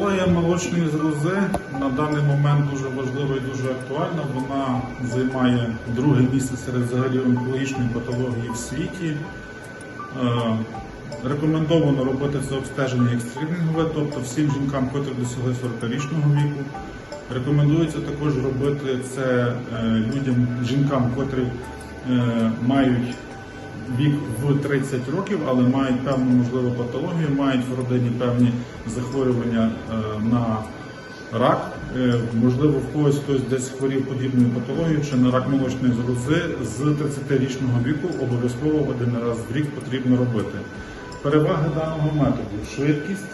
Технологія молочної залози на даний момент дуже важлива і дуже актуальна. Вона займає друге місце серед взагалі онкологічної патології в світі. Е, Рекомендовано робити це обстеження як тобто всім жінкам, котрі досягли 40-річного віку. Рекомендується також робити це е, людям, жінкам, котрі е, мають вік в 30 років, але мають певну можливу патологію, мають в родині певні захворювання е, на рак. Е, Можливо, в когось хтось десь хворів подібною патологією чи на рак молочної залози з 30-річного віку обов'язково один раз в рік потрібно робити. Переваги даного методу швидкість,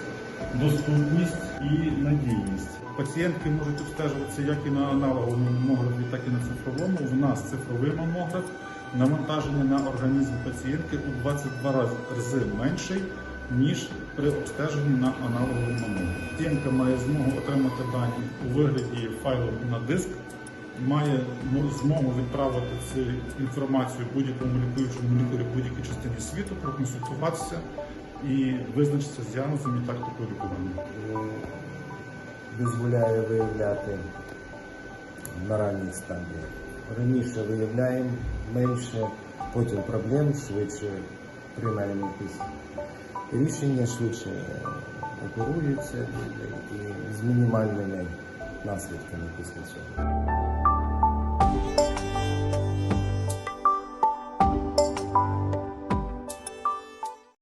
доступність і надійність. Пацієнтки можуть обстежуватися як і на аналоговому мамографі, так і на цифровому. У нас цифровий мамограф, навантаження на організм пацієнтки у 22 рази менший, ніж при обстеженні на аналоговому мамографі. Пацієнтка має змогу отримати дані у вигляді файлу на диск, має змогу відправити цю інформацію будь-якому лікуючому лікарю будь-якій частині світу, проконсультуватися і визначитися з діагнозом і тактикою лікування. дозволяє виявляти на ранніх стадіях. Раніше виявляємо менше, потім проблем, швидше приймаємо якісь рішення, швидше оперуються і з мінімальними наслідками після цього.